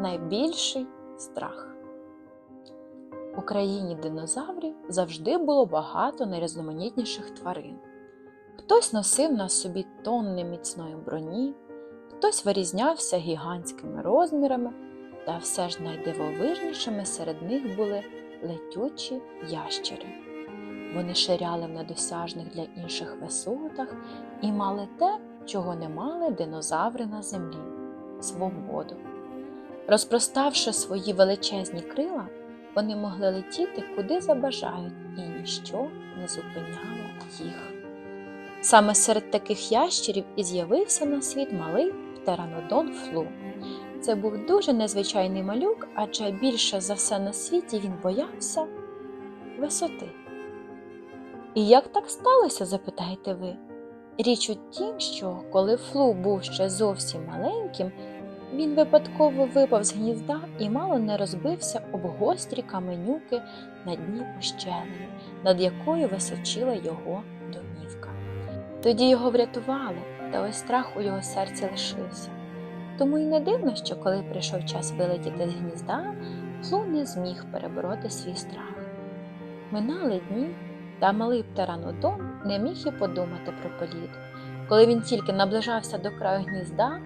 найбільший страх. У країні динозаврів завжди було багато найрізноманітніших тварин. Хтось носив на собі тонни міцної броні, хтось вирізнявся гігантськими розмірами, та все ж найдивовижнішими серед них були летючі ящери. Вони ширяли в недосяжних для інших висотах і мали те, чого не мали динозаври на землі свободу. Розпроставши свої величезні крила, вони могли летіти куди забажають, і ніщо не зупиняло їх. Саме серед таких ящерів і з'явився на світ малий птеранодон Флу. Це був дуже незвичайний малюк, адже більше за все на світі він боявся висоти. І як так сталося, запитаєте ви? Річ у тім, що коли Флу був ще зовсім маленьким, він випадково випав з гнізда і мало не розбився об гострі каменюки на дні ущелини, над якою височила його домівка. Тоді його врятували, та ось страх у його серці лишився. Тому й не дивно, що коли прийшов час вилетіти з гнізда, Флу не зміг перебороти свій страх. Минали дні, та малий птеранодон не міг і подумати про політ. Коли він тільки наближався до краю гнізда,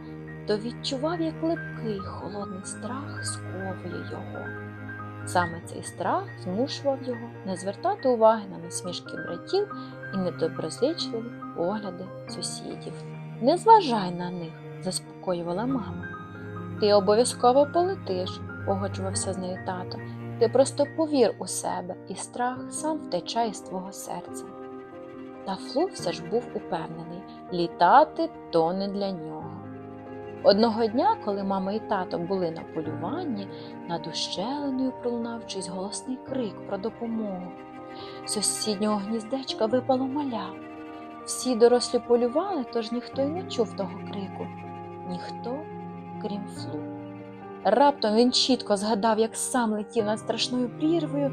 то відчував, як липкий холодний страх сковує його. Саме цей страх змушував його не звертати уваги на насмішки братів і недоброзичливі погляди сусідів. Не зважай на них, заспокоювала мама. Ти обов'язково полетиш, погоджувався з нею тато. Ти просто повір у себе, і страх сам втече із твого серця. Та Флу все ж був упевнений літати то не для нього. Одного дня, коли мама і тато були на полюванні, над ущелиною пролунав чийсь голосний крик про допомогу. З сусіднього гніздечка випало маля. Всі дорослі полювали, тож ніхто й не чув того крику. Ніхто, крім Флу. Раптом він чітко згадав, як сам летів над страшною прірвою,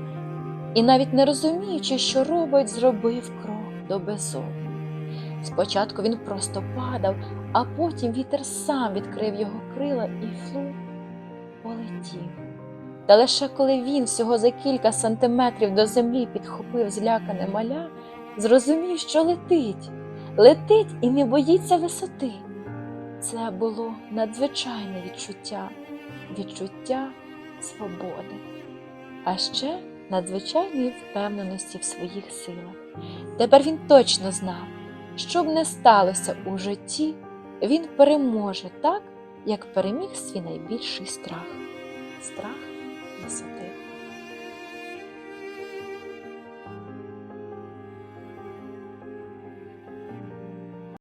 і, навіть не розуміючи, що робить, зробив крок до безодні. Спочатку він просто падав, а потім вітер сам відкрив його крила і флу полетів. Та лише коли він всього за кілька сантиметрів до землі підхопив злякане маля, зрозумів, що летить, летить і не боїться висоти. Це було надзвичайне відчуття, відчуття свободи, а ще надзвичайної впевненості в своїх силах. Тепер він точно знав, що б не сталося у житті, він переможе так, як переміг свій найбільший страх страх висоти.